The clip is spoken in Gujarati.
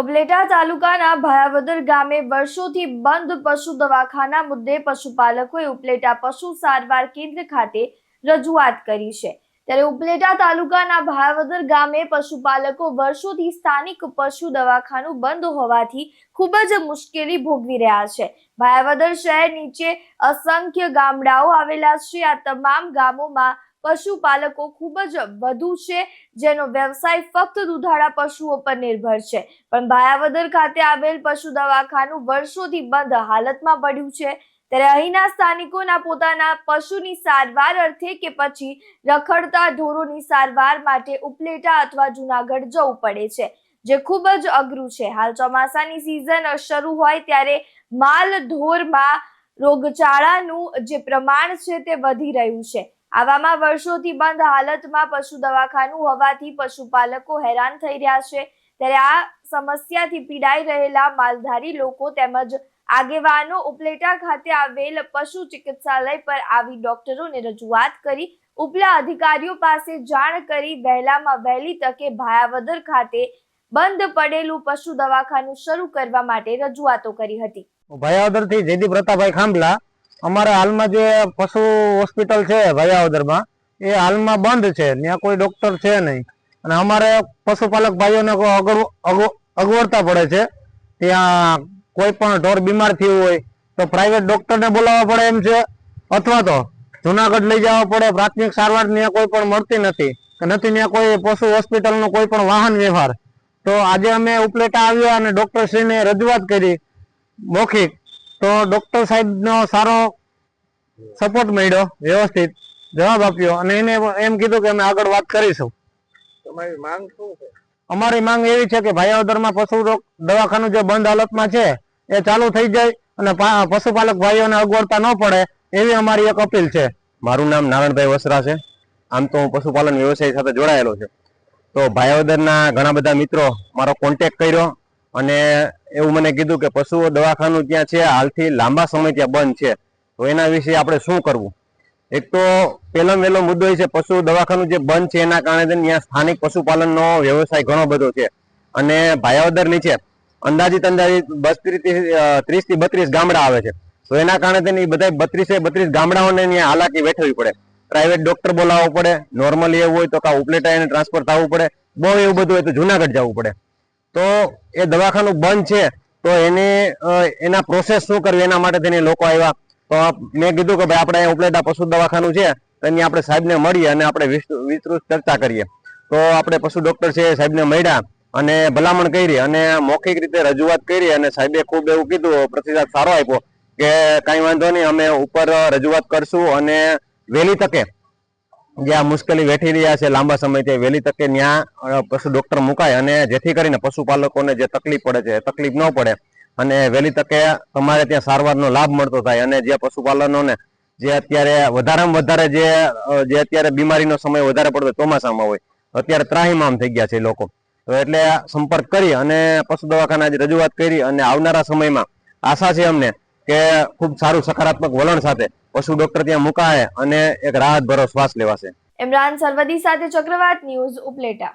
ઉપલેટા તાલુકાના ભાયાવદર ગામે વર્ષોથી બંધ પશુ દવાખાના મુદ્દે પશુપાલકોએ ઉપલેટા પશુ સારવાર કેન્દ્ર ખાતે રજૂઆત કરી છે. ત્યારે ઉપલેટા તાલુકાના ભાયાવદર ગામે પશુપાલકો વર્ષોથી સ્થાનિક પશુ દવાખાનું બંધ હોવાથી ખૂબ જ મુશ્કેલી ભોગવી રહ્યા છે. ભાયાવદર શહેર નીચે અસંખ્ય ગામડાઓ આવેલા છે. આ તમામ ગામોમાં પશુપાલકો ખૂબ જ વધુ છે, જેનો વ્યવસાય ફક્ત દુધાળા પશુઓ પર નિર્ભર છે. પણ ભાયાવદર ખાતે આવેલ પશુ દવાખાનું વર્ષોથી બંધ હાલતમાં પડ્યું છે. ત્યારે અહીંના સ્થાનિકોના પોતાના પશુની સારવાર અર્થે કે પછી રખડતા ઢોરોની સારવાર માટે ઉપલેટા અથવા જુનાગઢ જવું પડે છે, જે ખૂબ જ અઘરું છે. હાલ ચોમાસાની સિઝન શરૂ હોય ત્યારે માલ ઢોરમાં રોગચાળાનું જે પ્રમાણ છે તે વધી રહ્યું છે. આવામાં વર્ષોથી બંધ હાલતમાં પશુ દવાખાનું હોવાથી પશુપાલકો હેરાન થઈ રહ્યા છે. ત્યારે આ સમસ્યાથી પીડાઈ રહેલા માલધારી લોકો તેમજ આગેવાનો ઉપલેટા ખાતે આવેલ પશુ ચિકિત્સાલય પર આવી ડોક્ટરોને રજૂઆત કરી ઉપલા અધિકારીઓ પાસે જાણ કરી વહેલામાં વહેલી તકે ભાયાવદર ખાતે બંધ પડેલું પશુ દવાખાનું શરૂ કરવા માટે રજૂઆતો કરી હતી. ભાયાવદરથી જયદીપ રતાભાઈ ખાંભલા અમારે હાલમાં જે પશુ હોસ્પિટલ છે ભાયાવદરમાં એ હાલમાં બંધ છે. ત્યાં કોઈ ડોક્ટર છે નહીં. અને અમારે પશુપાલક ભાઈઓને અગવ- અગવ- અગવડતા પડે છે. ત્યાં કોઈ પણ ઢોર બીમાર થયું હોય, તો પ્રાઇવેટ ડોક્ટરને બોલાવવા પડે એમ છે. અથવા તો જુનાગઢ લઈ જવા પડે. પ્રાથમિક સારવાર ત્યાં કોઈ પણ મળતી નથી. કે નથી ત્યાં કોઈ પશુ હોસ્પિટલનો કોઈ પણ વાહન વ્યવહાર. તો આજે અમે ઉપલેટા આવ્યા અને ડોક્ટર શ્રીને રજૂઆત કરી. મૌખિક તો ડોક્ટર સાહેબનો સારો સપોર્ટ મળ્યો વ્યવસ્થિત જવાબ આપ્યો અને એને એમ કીધું કે અમે આગળ વાત કરીશું. તમારી માંગ શું છે? અમારી માંગ એવી છે કે ભાઈઓદરમાં પશુ રોગ દવાખાનું જે બંધ હાલતમાં છે એ ચાલુ થઈ જાય અને પશુપાલક ભાઈઓને અગવડતા ન પડે એવી અમારી એક અપીલ છે. મારું નામ નારાયણભાઈ વસરા છે. આમ તો હું પશુપાલન વ્યવસાય સાથે જોડાયેલો છે. તો ભાઈઓદરના ઘણા બધા મિત્રો મારો કોન્ટેક કર્યો. અને એવું મને કીધું કે પશુઓ દવાખાનું ત્યાં છે, હાલથી લાંબા સમય ત્યાં બંધ છે. તો એના વિશે આપણે શું કરવું? એક તો પહેલો વહેલો મુદ્દો એ છે, પશુ દવાખાનું જે બંધ છે, એના કારણે ત્યાં સ્થાનિક પશુપાલનનો વ્યવસાય ઘણો બધો છે. અને ભાયાવદર નીચે અંદાજિત અંદાજિત બત્રીસ ત્રીસથી બત્રીસ ગામડા આવે છે. તો એના કારણે તેની બધા બત્રીસે બત્રીસ ગામડાઓને ત્યાં હાલાકી વેઠવી પડે. પ્રાઇવેટ ડોક્ટર બોલાવવો પડે. નોર્મલી એવું હોય તો કા ઉપલેટા એને ટ્રાન્સફર થવું પડે. બહુ એવું બધું હોય તો જુનાગઢ જવું પડે. તો એ દવાખાનું બંધ છે, તો એને એના પ્રોસેસ શું કરવી એના માટે તેની લોકો આવ્યા. તો મેં કીધું કે ભાઈ, આપણે ઉપલેટા પશુ દવાખાનું છે એની આપણે સાહેબને મળીએ અને આપણે વિસ્તૃ- વિસ્તૃત ચર્ચા કરીએ. તો આપણે પશુ ડોક્ટર છે સાહેબને મળ્યા અને ભલામણ કરી અને મૌખિક રીતે રજૂઆત કરી અને સાહેબે ખૂબ એવું કીધું, પ્રતિસાદ સારો આપ્યો કે કાંઈ વાંધો નહીં, અમે ઉપર રજૂઆત કરશું અને વહેલી તકે જે આ મુશ્કેલી વેઠી રહ્યા છે લાંબા સમયથી, વહેલી તકે ત્યાં પશુ ડોક્ટર મુકાય અને જેથી કરીને પશુપાલકોને જે તકલીફ પડે છે તકલીફ ન પડે. અને વહેલી તકે તમારે ત્યાં સારવારનો લાભ મળતો થાય અને જે પશુપાલનોને જે અત્યારે વધારેમાં વધારે જે જે અત્યારે બીમારીનો સમય વધારે પડતો ચોમાસામાં હોય, અત્યારે ત્રાહીમામ થઈ ગયા છે લોકો. તો એટલે સંપર્ક કરી અને પશુ દવાખાના રજૂઆત કરી અને આવનારા સમયમાં આશા છે અમને કે ખૂબ સારું સકારાત્મક વલણ સાથે પશુ ડોક્ટર ત્યાં મુકાય અને એક રાહત ભરો શ્વાસ લેવાશે. ઇમરાન સરવદી સાથે ચક્રવાત ન્યૂઝ ઉપલેટા.